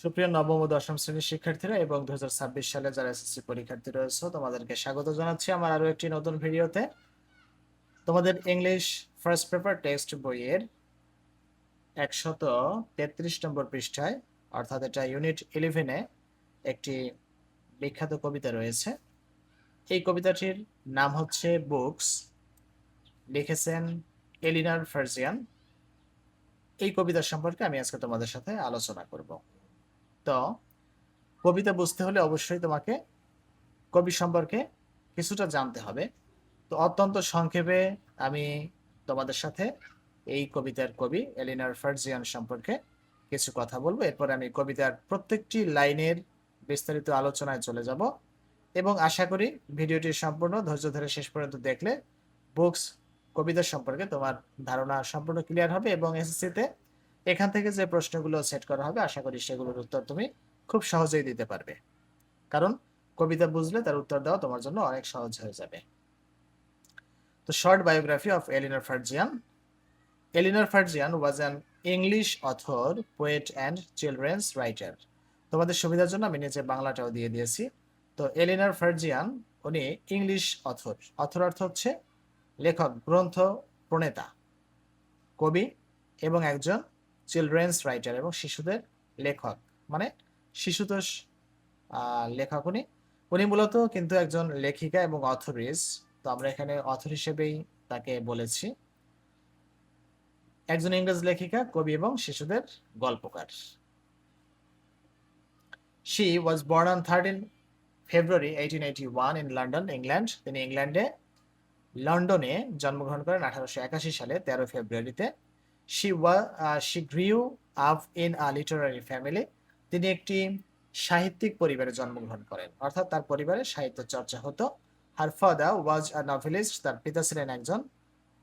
সুপ্রিয় নবম ও দশম শ্রেণির শিক্ষার্থীরা এবং দু হাজার ছাব্বিশ সালে যারা এসএসসি পরীক্ষার্থী রয়েছে, তোমাদেরকে স্বাগত জানাচ্ছি আমার আরও একটি নতুন ভিডিওতে। তোমাদের ইংলিশ ফার্স্ট পেপার টেক্সট বইয়ের একশত তেত্রিশ নম্বর পৃষ্ঠায়, অর্থাৎ এটা ইউনিট ইলেভেনে একটি বিখ্যাত কবিতা রয়েছে। এই কবিতাটির নাম হচ্ছে বুকস লিখেছেন এলিনার ফার্জিয়ান এই কবিতা সম্পর্কে আমি আজকে তোমাদের সাথে আলোচনা করব। তো কবিতা বুঝতে হলে অবশ্যই তোমাকে কবি সম্পর্কে কিছুটা জানতে হবে। তো অত্যন্ত সংক্ষেপে আমি তোমাদের সাথে এই কবিতার কবি এলিনার ফার্জিয়ান সম্পর্কে কিছু কথা বলব। এরপর আমি কবিতার প্রত্যেকটি লাইনের বিস্তারিত আলোচনায় চলে যাব এবং আশা করি ভিডিওটি সম্পূর্ণ ধৈর্য ধরে শেষ পর্যন্ত দেখলে বুকস কবিতা সম্পর্কে তোমার ধারণা সম্পূর্ণ ক্লিয়ার হবে এবং এসএসসিতে এখান থেকে যে প্রশ্নগুলো সেট করা হবে, আশা করি সেগুলোর উত্তর তুমি খুব সহজেই দিতে পারবে। কারণ কবিতা বুঝলে তার উত্তর দেওয়া তোমার জন্য অনেক সহজ হয়ে যাবে। তো short biography of Eleanor Farjeon Eleanor Farjeon was an English author poet and children's writer তোমাদের সুবিধার জন্য আমি নিচে বাংলাটাও দিয়ে দিয়েছি। তো এলিনার ফার্জিয়ান উনি ইংলিশ অথর অথর অর্থ হচ্ছে লেখক, গ্রন্থ, প্রণেতা, কবি এবং একজন চিলড্রেন্স রাইটার এবং শিশুদের লেখক। মানে শিশুতোষ লেখক উনি। উনি মূলত কিন্তু একজন লেখিকা এবং অথরিস তো আমরা এখানে অথর হিসেবেই তাকে বলেছি। একজন ইংরেজ লেখিকা, কবি এবং শিশুদের গল্পকার। She was born on thirteen February eighteen eighty one in London England তিনি ইংল্যান্ডে লন্ডনে জন্মগ্রহণ করেন আঠারোশো একাশি সালে তেরো ফেব্রুয়ারিতে she she grew up in a literary family তিনি একটি সাহিত্যিক পরিবারে জন্মগ্রহণ করেন। অর্থাৎ তার পরিবারে সাহিত্য চর্চা হতো। Her father was a novelist তার পিতা ছিলেন একজন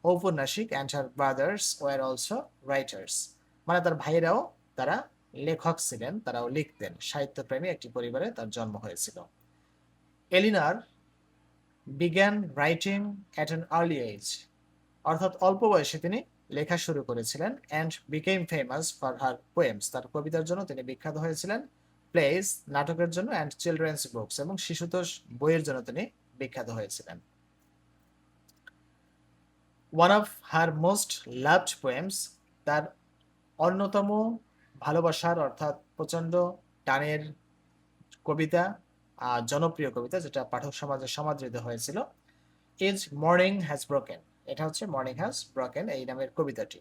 ঔপন্যাসিক and her brothers were also writers মানে তার ভাইরাও তারা লেখক ছিলেন, তারাও লিখতেন। সাহিত্যপ্রেমী একটি পরিবারে তার জন্ম হয়েছিল। Eleanor began writing at an early age অর্থাৎ অল্প বয়সে তিনি লেখা শুরু করেছিলেন and became famous for her poems তার কবিতার জন্য তিনি বিখ্যাত হয়েছিলেন প্লেস নাটকের জন্য অ্যান্ড চিলড্রেন্স বুকস এবং শিশুতোষ বইয়ের জন্য তিনি বিখ্যাত হয়েছিলেন। One of her most loved poems তার অন্যতম ভালোবাসার অর্থাৎ প্রচণ্ড টানের কবিতা জনপ্রিয় কবিতা যেটা পাঠক সমাজে সমাদৃত হয়েছিল ইজ মর্নিং হ্যাজ ব্রোকেন এটা হচ্ছে মর্নিং হ্যাজ ব্রোকেন এই নামের কবিতাটি।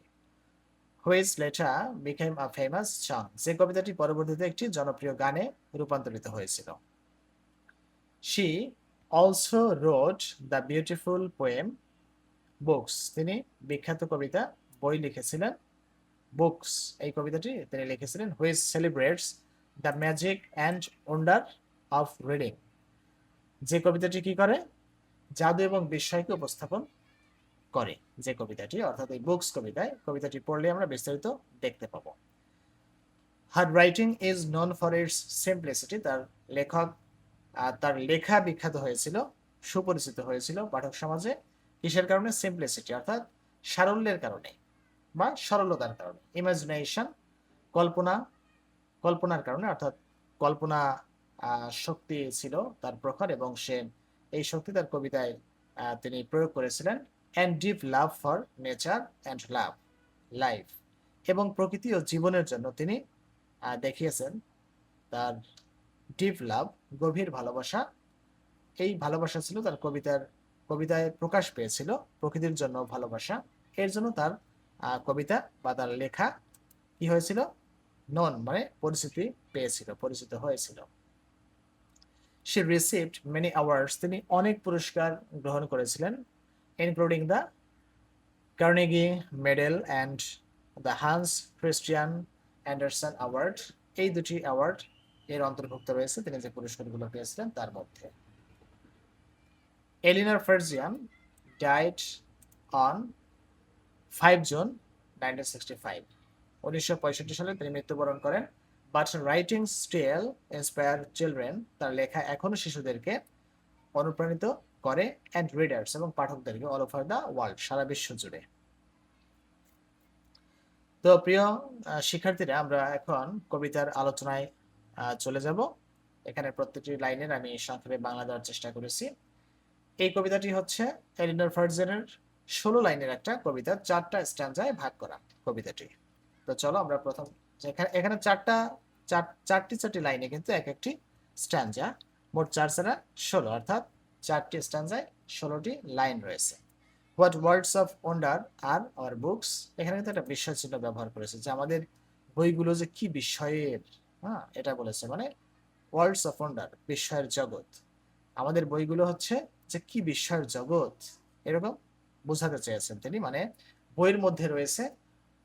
Which later became a famous song যে কবিতাটি পরবর্তীতে একটি জনপ্রিয় গানে রূপান্তরিত হয়েছিল। She also wrote the beautiful poem books তিনি বিখ্যাত কবিতা, বই লিখেছিলেন বুকস এই কবিতাটি তিনি লিখেছিলেন which celebrates the magic and wonder of reading যে কবিতাটি কি করে? জাদু এবং বিস্ময়কে উপস্থাপন করে যে কবিতাটি, অর্থাৎ এই বুকস কবিতায়, কবিতাটি পড়লে আমরা বিস্তারিত দেখতে পাবো। Her writing is known for its simplicity তার লেখক তার লেখা বিখ্যাত হয়েছিল, সুপরিচিত হয়েছিল পাঠক সমাজে। কিসের কারণে? সিম্পলিসিটি অর্থাৎ সারল্যের কারণে বা সরলতার কারণে। ইমাজিনেশন কল্পনা, কল্পনার কারণে, অর্থাৎ কল্পনা শক্তি ছিল তার প্রখর এবং সে এই শক্তি তার কবিতায় তিনি প্রয়োগ করেছিলেন। And deep love for nature and love life এবং প্রকৃতি ও জীবনের জন্য তিনি দেখিয়েছেন তার ডিপ লাভ গভীর ভালোবাসা। এই ভালোবাসা ছিল তার কবিতার, কবিতায় প্রকাশ পেয়েছিল প্রকৃতির জন্য ভালোবাসা। এর জন্য তার কবিতা বা তার লেখা কি হয়েছিল? নন মানে পরিচিতি পেয়েছিল, পরিচিত হয়েছিল। সে রিসিভড মেনি অ্যাওয়ার্ডস তিনি অনেক পুরস্কার গ্রহণ করেছিলেন। Including the Carnegie medal and the Hans Christian Andersen award এই দুটি অ্যাওয়ার্ড এর অন্তর্ভুক্ত রয়েছে। তিনি যে পুরস্কারগুলো পেয়েছিলেন তার মধ্যে। Eleanor Farjeon died on five June nineteen sixty five উনিশশো পঁয়ষট্টি সালে তিনি মৃত্যুবরণ করেন। But writing still inspire children তার লেখা এখনও শিশুদেরকে অনুপ্রাণিত করে অ্যান্ড রিডার্স এবং পাঠকদেরকে অল ওভার দ্য ওয়ার্ল্ড সারা বিশ্ব জুড়ে। তো প্রিয় শিক্ষার্থীরা, আমরা এখন কবিতার আলোচনায় চলে যাব। এখানে প্রত্যেকটি লাইনের আমি সংক্ষেপে বাংলা দেওয়ার চেষ্টা করেছি। এই কবিতাটি হচ্ছে এলিনর ফার্জেনের ষোলো লাইনের একটা কবিতা, চারটা স্ট্যান্ডায় ভাগ করা কবিতাটি। তো চলো আমরা প্রথম এখানে চারটা, চার, চারটি চারটি লাইনে কিন্তু এক একটি স্ট্যান্ডা। মোট চার ছাড়া ষোলো, অর্থাৎ চারটি স্ট্যান্ডায় ষোলোটি লাইন রয়েছে। What worlds of wonder are our books এখানে কিন্তু একটা বিষয় চিহ্ন ব্যবহার করেছে যে আমাদের বইগুলো যে কি বিষয়ের হ্যাঁ এটা বলেছে। মানে ওয়ার্ল্ডস অফ ওয়ান্ডার বিস্ময়ের জগৎ। আমাদের বইগুলো হচ্ছে যে কি বিস্ময়ের জগৎ? এরকম বোঝাতে চেয়েছেন তিনি। মানে বইয়ের মধ্যে রয়েছে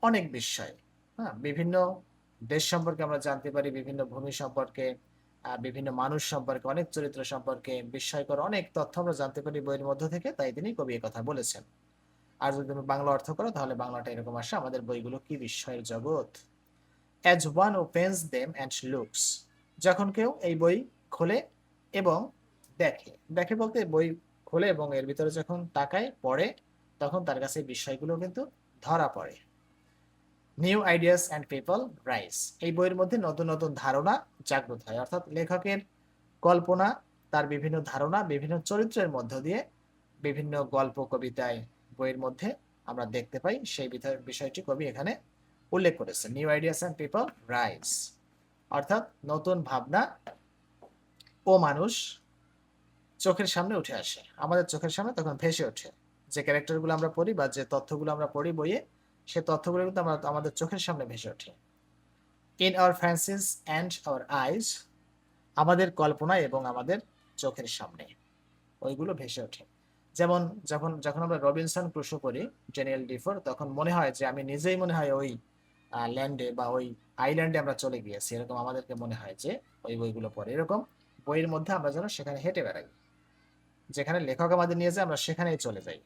অনেক বিস্ময়। হ্যাঁ বিভিন্ন দেশ সম্পর্কে আমরা জানতে পারি, বিভিন্ন ভূমি সম্পর্কে বিভিন্ন মানুষ সম্পর্কে, অনেক চরিত্র সম্পর্কে বিস্ময়কর অনেক তথ্য আমরা জানতে পারি বইয়ের মধ্য থেকে, তাই তিনি কবি কথা বলেছেন। আর যদি তুমি বাংলা অর্থ করো, তাহলে বাংলাটা এরকম আসে, আমাদের বইগুলো কি বিস্ময়ের জগৎ? As one opens them and looks যখন কেউ এই বই খোলে এবং দেখে দেখে বলতে বই খোলে এবং এর ভিতরে যখন তাকায়, পড়ে, তখন তার কাছে বিষয়গুলো কিন্তু ধরা পড়ে। New ideas and people rise এই বইয়ের মধ্যে নতুন নতুন ধারণা, জাগ্রত হয়। অর্থাৎ লেখকের কল্পনা, তার বিভিন্ন ধারণা, বিভিন্ন চরিত্রের মধ্য দিয়ে বিভিন্ন গল্প, কবিতায় বইয়ের মধ্যে আমরা দেখতে পাই। সেই বিষয়টি কবি এখানে উল্লেখ করেছে new ideas and people rise অর্থাৎ নতুন ভাবনা ও মানুষ চোখের সামনে উঠে আসে। আমাদের চোখের সামনে তখন ভেসে ওঠে। যে ক্যারেক্টারগুলো আমরা পড়ি বা যে তথ্যগুলো আমরা পড়ি বইয়ে সে তথ্যগুলো কিন্তু আমরা আমাদের চোখের সামনে ভেসে ওঠে। In our fancies and our eyes আমাদের কল্পনা এবং আমাদের চোখের সামনে ওইগুলো ভেসে ওঠে। যেমন যখন যখন আমরা রবিনসন ক্রুশো পড়ি, ড্যানিয়েল ডিফোর, তখন মনে হয় যে আমি নিজেই মনে হয় ওই ল্যান্ডে বা ওই আইল্যান্ডে আমরা চলে গিয়েছি। এরকম আমাদেরকে মনে হয় যে ওই বইগুলো পড়ে। এরকম বইয়ের মধ্যে আমরা যেন সেখানে হেঁটে বেড়াই, যেখানে লেখক আমাদের নিয়ে যায়, আমরা সেখানেই চলে যাই।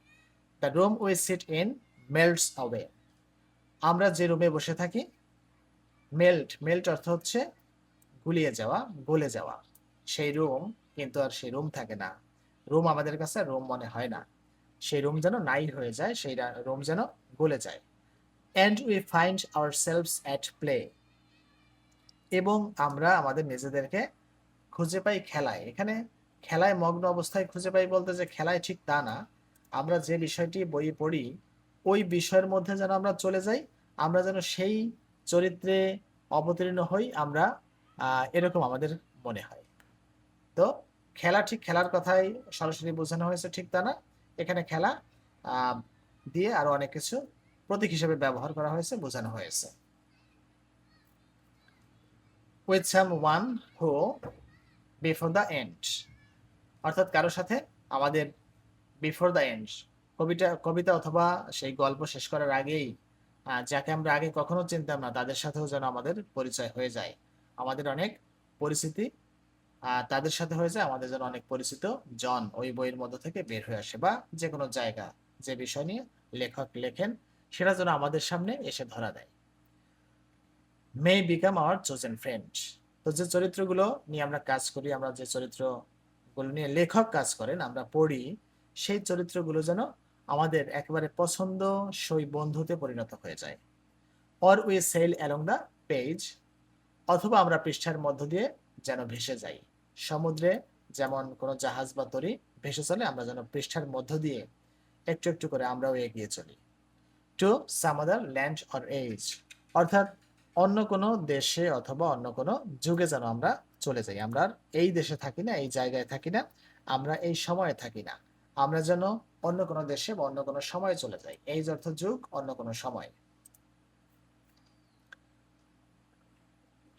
The room we sit in melts away আমরা যে রুমে বসে থাকি মেল্ট মেল্ট অর্থ হচ্ছে গুলিয়ে যাওয়া, গলে যাওয়া। সেই রুম কিন্তু আর সেই রুম থাকে না। রুম আমাদের কাছে রুম মনে হয় না। সেই রুম যেন নাই হয়ে যায়, সেই রুম যেন গলে যায়। And we find ourselves at play এবং আমরা আমাদের নিজেদেরকে খুঁজে পাই খেলায়। এখানে খেলায় মগ্ন অবস্থায় খুঁজে পাই বলতে যে খেলায় ঠিক তা না। আমরা যে বিষয়টি বই পড়ি, ওই বিষয়ের মধ্যে যেন আমরা চলে যাই আমরা যেন সেই চরিত্রে অবতীর্ণ হই, আমরা এরকম আমাদের মনে হয়। তো খেলা ঠিক খেলার কথাই সরাসরি বোঝানো হয়েছে, ঠিক তা না? এখানে খেলা দিয়ে আরও অনেক কিছু প্রতীক হিসেবে ব্যবহার করা হয়েছে, বোঝানো হয়েছে। With one who before the end অর্থাৎ কারোর সাথে আমাদের বিফোর দ্য এন্ড কবিতা কবিতা অথবা সেই গল্প শেষ করার আগেই যাকে আমরা আগে কখনো চিনতাম না, তাদের সাথেও যেন আমাদের পরিচয় হয়ে যায়। আমাদের অনেক পরিচিতি তাদের সাথে হয়ে যায়, আমাদের যেন অনেক পরিচিত জন ওই বইয়ের মধ্য থেকে বের হয়ে আসে বা যে কোনো জায়গা যে বিষয় নিয়ে লেখক লেখেন, সেটা যেন আমাদের সামনে এসে ধরা দেয়। May become our chosen friend তো যে চরিত্রগুলো নিয়ে আমরা কাজ করি, আমরা যে চরিত্রগুলো নিয়ে লেখক কাজ করেন, আমরা পড়ি, সেই চরিত্রগুলো যেন আমাদের একেবারে পছন্দ সই বন্ধুতে পরিণত হয়ে যায়। Or we sail along the page অথবা আমরা পৃষ্ঠার মধ্য দিয়ে যেন ভেসে যাই। সমুদ্রে যেমন কোনো জাহাজ বা তরি ভেসে চলে, আমরা যেন পৃষ্ঠার মধ্য দিয়ে একটু একটু করে আমরাও এগিয়ে চলি। To some other land or age অর্থাৎ অন্য কোনো দেশে অথবা অন্য কোনো যুগে যেন আমরা চলে যাই। আমরা এই দেশে থাকি না, এই জায়গায় থাকি না, আমরা এই সময়ে থাকি না। আমরা যেন অন্য কোনো দেশে বা অন্য কোনো সময়ে চলে যাই। এই অর্থ যুগ, অন্য কোনো সময়।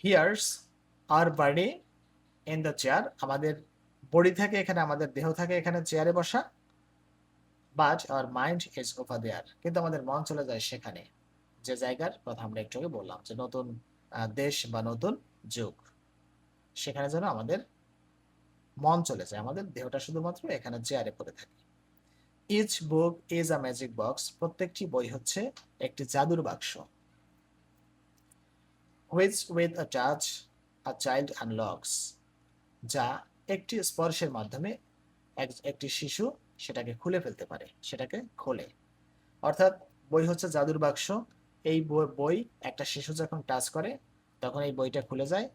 Here's our body in the chair আমাদের বডি থাকে এখানে, আমাদের দেহ থাকে এখানে চেয়ারে বসা। But our mind is over there কিন্তু আমাদের মন চলে যায় সেখানে। যে জায়গার কথা আমরা একটু বললাম, যে নতুন দেশ বা নতুন যুগ। সেখানে যেন আমাদের মন চলে যায়। আমাদের দেহটা শুধুমাত্র এখানে চেয়ারে পড়ে থাকে। Each book is a magic box প্রত্যেকটি বই হচ্ছে একটি জাদুর বাক্স। Which with a touch a child unlocks যা একটি স্পর্শের মাধ্যমে এক- একটি শিশু সেটাকে খুলে ফেলতে পারে, সেটাকে খোলে। অর্থাৎ বই হচ্ছে জাদুর বাক্স। এই বই একটা শিশু যখন টাচ করে, তখন এই বইটা খুলে যায়,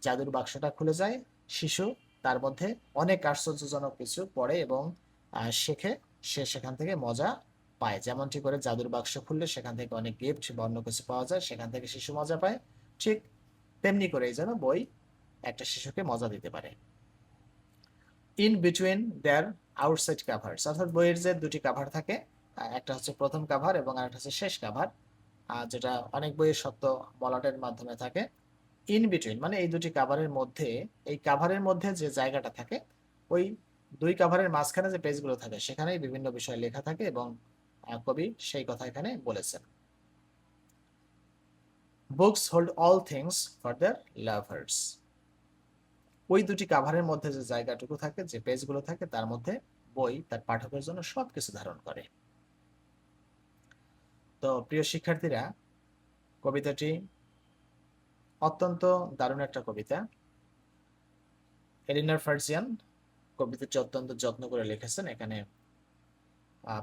জাদুর বাক্সটা খুলে যায়, শিশু তার মধ্যে অনেক আশ্চর্যজনক কিছু পড়ে এবং শেখে। সে সেখান থেকে মজা পায়। যেমনটি করে জাদুর বাক্স খুললে সেখান থেকে অনেক গিফট বা অন্য কিছু পাওয়া যায়, সেখান থেকে শিশু মজা পায়। ঠিক তেমনি করেই যেন বই একটা শিশুকে মজা দিতে পারে। In between their outside covers অর্থাৎ বইয়ের যে দুটি কাভার থাকে একটা হচ্ছে প্রথম কাভার এবং আরেকটা হচ্ছে শেষ কাভার যেটা অনেক বইয়ের সত্য বলাটের মাধ্যমে থাকে। ইন বিটুইন মানে এই দুটি কাভারের মধ্যে, এই কাভারের মধ্যে যে জায়গাটা থাকে, ওই দুই কাভারের মাঝখানে যে পেজগুলো থাকে, সেখানেই বিভিন্ন বিষয় লেখা থাকে এবং কবি সেই কথা এখানে বলেছেন। Books hold all things for the lovers ওই দুটি কাভারের মধ্যে যে জায়গাটুকু থাকে, যে পেজগুলো থাকে, তার মধ্যে বই তার পাঠকের জন্য সবকিছু ধারণ করে। তো প্রিয় শিক্ষার্থীরা, কবিতাটি অত্যন্ত দারুণ একটা কবিতা। এলিনার ফার্জিয়ান কবিতাটি অত্যন্ত যত্ন করে লিখেছেন। এখানে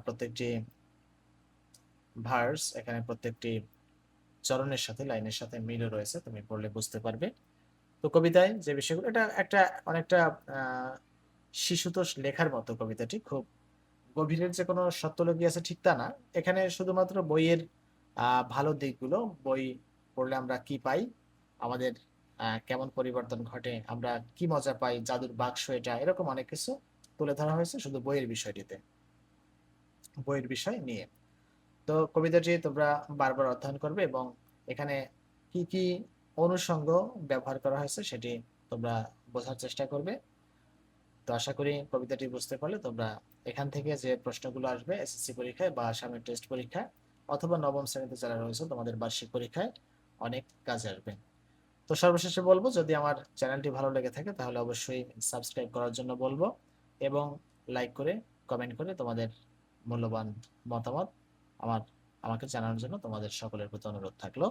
প্রত্যেকটি ভার্স এখানে প্রত্যেকটি চরণের সাথে, লাইনের সাথে মিলও রয়েছে, তুমি পড়লে বুঝতে পারবে। তো কবিতায় যে বিষয়গুলো, এটা একটা অনেকটা শিশুতোষ লেখার মতো কবিতাটি। খুব গভীরের যে কোনো সত্যলগী আছে ঠিক তা না। এখানে শুধুমাত্র বইয়ের ভালো দিকগুলো, বই পড়লে আমরা কি পাই? আমাদের কেমন পরিবর্তন ঘটে, আমরা কি মজা পাই, জাদুর বাক্স এটা, এরকম অনেক কিছু তুলে ধরা হয়েছে শুধু বইয়ের বিষয়টিতে। বইয়ের বিষয় নিয়ে। তো কবিতাটি তোমরা বারবার অধ্যয়ন করবে এবং এখানে কি কি অনুষঙ্গ ব্যবহার করা হয়েছে সেটি তোমরা বোঝার চেষ্টা করবে। তো আশা করি কবিতাটি বুঝতে পারলে তোমরা এখান থেকে যে প্রশ্নগুলো আসবে, এসএসসি পরীক্ষায় বা সামনের টেস্ট পরীক্ষায় অথবা নবম শ্রেণীতে যারা রয়েছে তোমাদের বার্ষিক পরীক্ষায় অনেক কাজে আসবে। তো সর্বশেষে বলব, যদি আমার চ্যানেলটি ভালো লেগে থাকে তাহলে অবশ্যই সাবস্ক্রাইব করার জন্য বলব এবং লাইক করে, কমেন্ট করে তোমাদের মূল্যবান মতামত আমার, আমাকে জানানোর জন্য তোমাদের সকলের প্রতি অনুরোধ থাকল।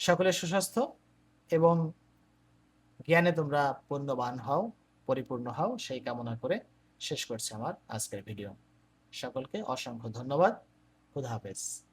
সকলের সুস্বাস্থ্য এবং জ্ঞানে তোমরা পূর্ণবান হও, পরিপূর্ণ হও, সেই কামনা করে শেষ করছি আমার আজকের ভিডিও। সকলকে অসংখ্য ধন্যবাদ। খুদা হাফেজ।